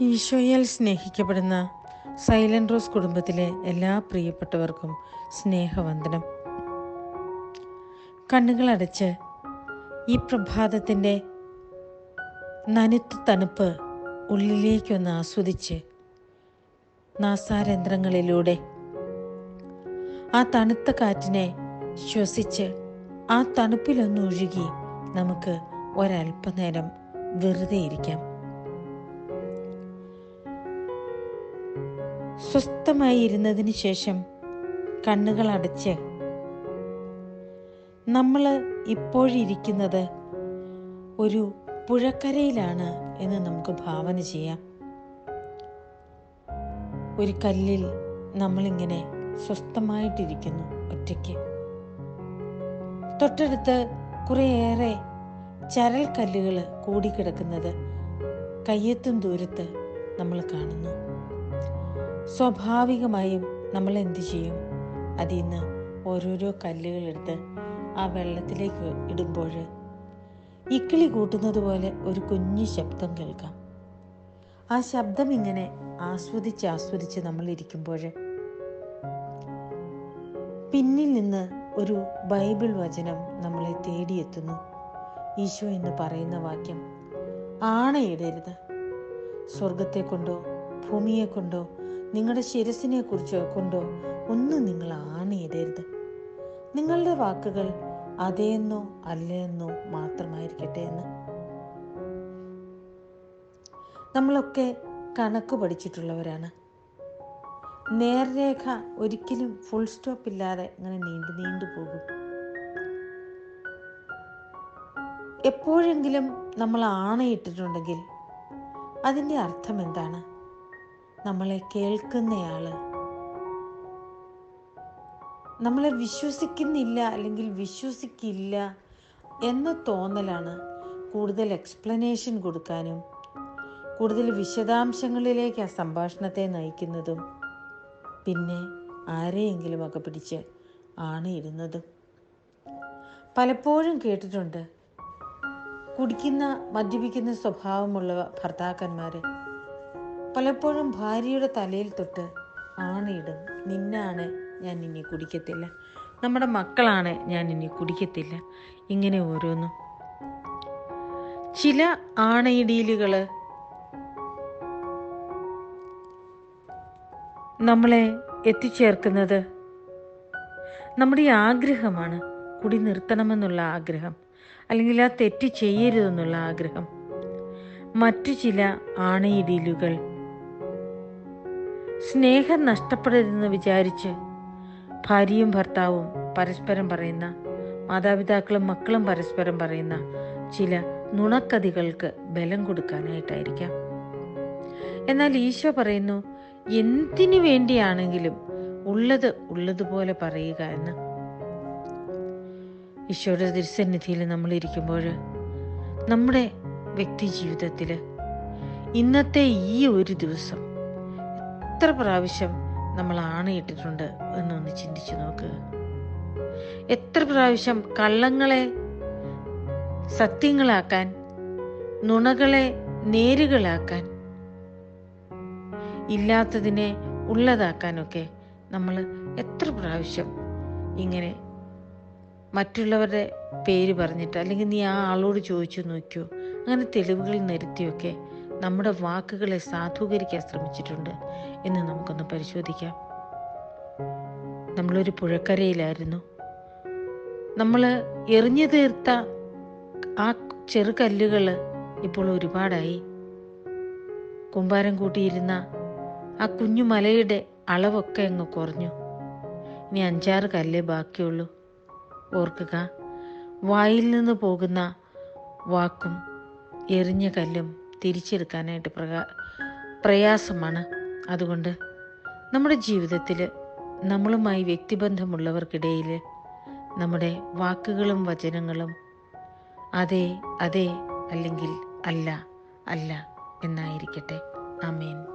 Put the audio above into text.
ഈശോയാൽ സ്നേഹിക്കപ്പെടുന്ന silent rose കുടുംബത്തിലെ എല്ലാ പ്രിയപ്പെട്ടവർക്കും സ്നേഹവന്ദനം. കണ്ണുകളടച്ച് ഈ പ്രഭാതത്തിന്റെ നനുത്ത തണുപ്പ് ഉള്ളിലേക്കൊന്ന് ആസ്വദിച്ച് നാസാരന്ധ്രങ്ങളിലൂടെ ആ തണുത്ത കാറ്റിനെ ശ്വസിച്ച് ആ തണുപ്പിലൊന്ന് ഒഴുകി നമുക്ക് ഒരല്പനേരം വെറുതെ ഇരിക്കാം സ്വസ്ഥമായി ഇരുന്നതിന് ശേഷം കണ്ണുകൾ അടച്ച് നമ്മൾ ഇപ്പോഴിരിക്കുന്നത് ഒരു പുഴക്കരയിലാണ് എന്ന് നമുക്ക് ഭാവന ചെയ്യാം. ഒരു കല്ലിൽ നമ്മളിങ്ങനെ സ്വസ്ഥമായിട്ടിരിക്കുന്നു ഒറ്റയ്ക്ക്. തൊട്ടടുത്ത് കുറേയേറെ ചരൽ കല്ലുകൾ കൂടിക്കിടക്കുന്നത് കയ്യെത്തും ദൂരത്ത് നമ്മൾ കാണുന്നു. സ്വാഭാവികമായും നമ്മൾ എന്തു ചെയ്യും? അതിൽ നിന്ന് ഓരോരോ കല്ലുകൾ എടുത്ത് ആ വെള്ളത്തിലേക്ക് ഇടുമ്പോൾ ഇക്കിളി കൂട്ടുന്നത് പോലെ ഒരു കുഞ്ഞു ശബ്ദം കേൾക്കാം. ആ ശബ്ദം ഇങ്ങനെ ആസ്വദിച്ച് ആസ്വദിച്ച് നമ്മൾ ഇരിക്കുമ്പോൾ പിന്നിൽ നിന്ന് ഒരു ബൈബിൾ വചനം നമ്മളെ തേടിയെത്തുന്നു. ഈശോ എന്ന് പറയുന്ന വാക്യം ആണയിടരുത് സ്വർഗത്തെ കൊണ്ടോ ഭൂമിയെ കൊണ്ടോ നിങ്ങളുടെ ശിരസിനെ കുറിച്ചോ കൊണ്ടോ ഒന്നും നിങ്ങൾ ആണിയിടരുത് നിങ്ങളുടെ വാക്കുകൾ അതെയെന്നോ അല്ലയെന്നോ മാത്രമായിരിക്കട്ടെ എന്ന്. നമ്മളൊക്കെ കണക്ക് പഠിച്ചിട്ടുള്ളവരാണ്. നേർരേഖ ഒരിക്കലും ഫുൾ സ്റ്റോപ്പ് ഇല്ലാതെ ഇങ്ങനെ നീണ്ടു നീണ്ടു പോകും. എപ്പോഴെങ്കിലും നമ്മൾ ആണയിട്ടിട്ടുണ്ടെങ്കിൽ അതിന്റെ അർത്ഥം എന്താണ്? നമ്മളെ കേൾക്കുന്നയാൾ. നമ്മളെ വിശ്വസിക്കുന്നില്ല അല്ലെങ്കിൽ വിശ്വസിക്കില്ല എന്ന തോന്നലാണ് കൂടുതൽ എക്സ്പ്ലനേഷൻ കൊടുക്കാനും കൂടുതൽ വിശദാംശങ്ങളിലേക്ക് ആ സംഭാഷണത്തെ നയിക്കുന്നതും പിന്നെ ആരെയെങ്കിലുമൊക്കെ പിടിച്ച് ആണ് ഇരുന്നതും പലപ്പോഴും കേട്ടിട്ടുണ്ട് കുടിക്കുന്ന മദ്യപിക്കുന്ന സ്വഭാവമുള്ള ഭർത്താക്കന്മാർ പലപ്പോഴും ഭാര്യയുടെ തലയിൽ തൊട്ട് ആണിയിടും നിന്നാണ് ഞാൻ ഇനി കുടിക്കത്തില്ല. നമ്മുടെ മക്കളാണ് ഞാൻ ഇനി കുടിക്കത്തില്ല. ഇങ്ങനെ ഓരോന്നും. ചില ആണയിടീലുകൾ നമ്മളെ എത്തിച്ചേർക്കുന്നത് നമ്മുടെ ആഗ്രഹമാണ്. കുടി നിർത്തണമെന്നുള്ള ആഗ്രഹം അല്ലെങ്കിൽ ആ തെറ്റ് ചെയ്യരുതെന്നുള്ള ആഗ്രഹം. മറ്റു ചില ആണയിടീലുകൾ സ്നേഹം നഷ്ടപ്പെടരുതെന്ന് വിചാരിച്ച് ഭാര്യയും ഭർത്താവും പരസ്പരം പറയുന്ന മാതാപിതാക്കളും മക്കളും പരസ്പരം പറയുന്ന ചില നുണക്കഥകൾക്ക് ബലം കൊടുക്കാനായിട്ടായിരിക്കാം. എന്നാൽ ഈശോ പറയുന്നു എന്തിനു വേണ്ടിയാണെങ്കിലും ഉള്ളത് ഉള്ളതുപോലെ പറയുക എന്ന്. ഈശോയുടെ തിരുസന്നിധിയിൽ നമ്മൾ ഇരിക്കുമ്പോൾ നമ്മുടെ വ്യക്തി ജീവിതത്തിൽ ഇന്നത്തെ ഈ ഒരു ദിവസം എത്ര പ്രാവശ്യം നമ്മൾ ആണയിട്ടിട്ടുണ്ട് എന്നൊന്ന് ചിന്തിച്ചു നോക്കുക എത്ര പ്രാവശ്യം കള്ളങ്ങളെ സത്യങ്ങളാക്കാൻ നുണകളെ നേരുകളാക്കാൻ ഇല്ലാത്തതിനെ ഉള്ളതാക്കാനൊക്കെ നമ്മൾ എത്ര പ്രാവശ്യം ഇങ്ങനെ മറ്റുള്ളവരുടെ പേര് പറഞ്ഞിട്ട് അല്ലെങ്കിൽ നീ ആ ആളോട് ചോദിച്ചു നോക്കിയോ അങ്ങനെ തെളിവുകൾ നിരത്തിയൊക്കെ നമ്മുടെ വാക്കുകളെ സാധൂകരിക്കാൻ ശ്രമിച്ചിട്ടുണ്ട് എന്ന് നമുക്കൊന്ന് പരിശോധിക്കാം. നമ്മളൊരു പുഴക്കരയിലായിരുന്നു. നമ്മൾ എറിഞ്ഞു തീർത്ത ആ ചെറുകല്ലുകൾ ഇപ്പോൾ ഒരുപാടായി. കുമ്പാരം കൂട്ടിയിരുന്ന ആ കുഞ്ഞു മലയുടെ അളവൊക്കെ അങ്ങ് കുറഞ്ഞു. ഇനി അഞ്ചാറ് കല്ലേ ബാക്കിയുള്ളൂ. ഓർക്കുക വായിൽ നിന്ന് പോകുന്ന വാക്കും എറിഞ്ഞ കല്ലും തിരിച്ചെടുക്കാനായിട്ട് പ്രകാ പ്രയാസമാണ്. അതുകൊണ്ട് നമ്മുടെ ജീവിതത്തിൽ നമ്മളുമായി വ്യക്തിബന്ധമുള്ളവർക്കിടയിൽ നമ്മുടെ വാക്കുകളും വചനങ്ങളും അതെ അതെ അല്ലെങ്കിൽ അല്ല അല്ല എന്നായിരിക്കട്ടെ. ആമേൻ.